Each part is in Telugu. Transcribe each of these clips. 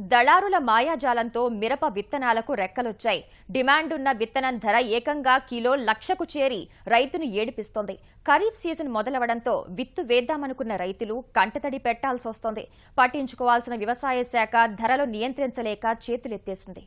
దళారుల మాయాజాలంతో మిరప విత్తనాలకు రెక్కలొచ్చాయి. డిమాండున్న విత్తనం ధర ఏకంగా కిలో లక్షకు చేరి రైతును ఏడిపిస్తోంది. ఖరీఫ్ సీజన్ మొదలవడంతో విత్తు వేద్దామనుకున్న రైతులు కంటతడి పెట్టాల్సొస్తోంది. పట్టించుకోవాల్సిన వ్యవసాయ శాఖ ధరలు నియంత్రించలేక చేతులెత్తేసింది.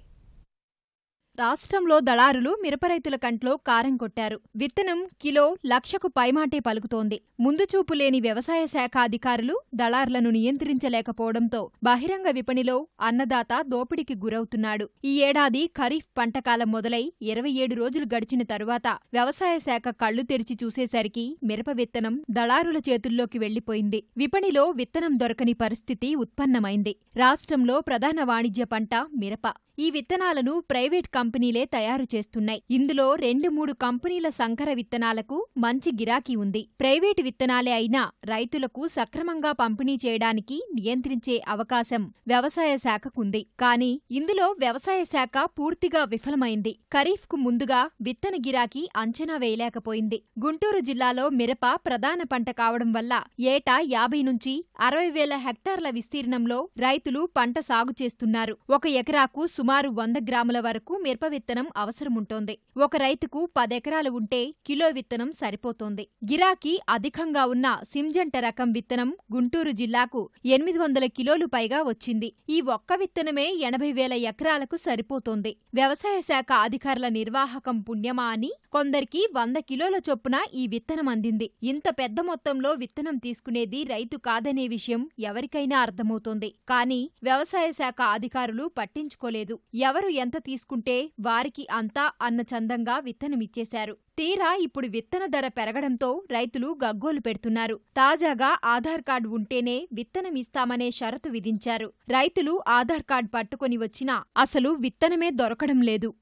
రాష్ట్రంలో దళారులు మిరప రైతుల కంట్లో కారం కొట్టారు. విత్తనం కిలో లక్షకు పైమాటే పలుకుతోంది. ముందుచూపు లేని వ్యవసాయ శాఖ అధికారులు దళారులను నియంత్రించలేకపోవడంతో బహిరంగ విపణిలో అన్నదాత దోపిడీకి గురవుతున్నాడు. ఈ ఏడాది ఖరీఫ్ పంటకాలం మొదలై ఇరవై ఏడు రోజులు గడిచిన తరువాత వ్యవసాయ శాఖ కళ్ళు తెరిచి చూసేసరికి మిరప విత్తనం దళారుల చేతుల్లోకి వెళ్ళిపోయింది విపణిలో విత్తనం దొరకని పరిస్థితి ఉత్పన్నమైంది. రాష్ట్రంలో ప్రధాన వాణిజ్య పంట మిరప. ఈ విత్తనాలను ప్రైవేట్ కంపెనీలే తయారు చేస్తున్నాయి. ఇందులో రెండు మూడు కంపెనీల సంకర విత్తనాలకు మంచి గిరాకీ ఉంది. ప్రైవేటు విత్తనాలే అయినా రైతులకు సక్రమంగా పంపిణీ చేయడానికి నియంత్రించే అవకాశం వ్యవసాయ శాఖకుంది కానీ ఇందులో వ్యవసాయ శాఖ పూర్తిగా విఫలమైంది. ఖరీఫ్కు ముందుగా విత్తన గిరాకీ అంచనా వేయలేకపోయింది. గుంటూరు జిల్లాలో మిరప ప్రధాన పంట కావడం వల్ల ఏటా యాభై నుంచి అరవై వేల హెక్టార్ల విస్తీర్ణంలో రైతులు పంట సాగు చేస్తున్నారు. ఒక ఎకరాకు సుమారు వంద గ్రాముల వరకు మిరప విత్తనం అవసరముంటోంది. ఒక రైతుకు పదెకరాలు ఉంటే కిలో విత్తనం సరిపోతోంది. గిరాకీ అధికంగా ఉన్న సింజంట రకం విత్తనం గుంటూరు జిల్లాకు ఎనిమిది వందల కిలోలు పైగా వచ్చింది. ఈ ఒక్క విత్తనమే ఎనభై వేల ఎకరాలకు సరిపోతోంది. వ్యవసాయ శాఖ అధికారుల నిర్వాహకం పుణ్యమా అని కొందరికి వంద కిలోల చొప్పున ఈ విత్తనం అందింది. ఇంత పెద్ద మొత్తంలో విత్తనం తీసుకునేది రైతు కాదనే విషయం ఎవరికైనా అర్థమవుతోంది. కానీ వ్యవసాయ శాఖ అధికారులు పట్టించుకోలేదు. ఎవరు ఎంత తీసుకుంటే వారికి అంతా అన్న చందంగా విత్తనమిచ్చేశారు. తీరా ఇప్పుడు విత్తన ధర పెరగడంతో రైతులు గగ్గోలు పెడుతున్నారు. తాజాగా ఆధార్ కార్డు ఉంటేనే విత్తనం ఇస్తామనే షరతు విధించారు. రైతులు ఆధార్ కార్డు పట్టుకొని వచ్చినా అసలు విత్తనమే దొరకడం లేదు.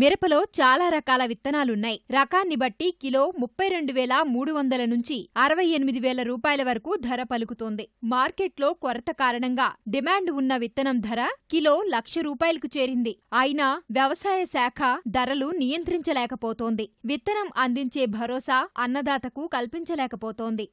మిరపలో చాలా రకాల విత్తనాలున్నాయి. రకాన్ని బట్టి కిలో ముప్పై రెండు వేల మూడు వందల నుంచి అరవై ఎనిమిది వేల రూపాయల వరకు ధర పలుకుతోంది. మార్కెట్లో కొరత కారణంగా డిమాండ్ ఉన్న విత్తనం ధర కిలో లక్ష రూపాయలకు చేరింది. అయినా వ్యవసాయ శాఖ ధరలు నియంత్రించలేకపోతోంది. విత్తనం అందించే భరోసా అన్నదాతకు కల్పించలేకపోతోంది.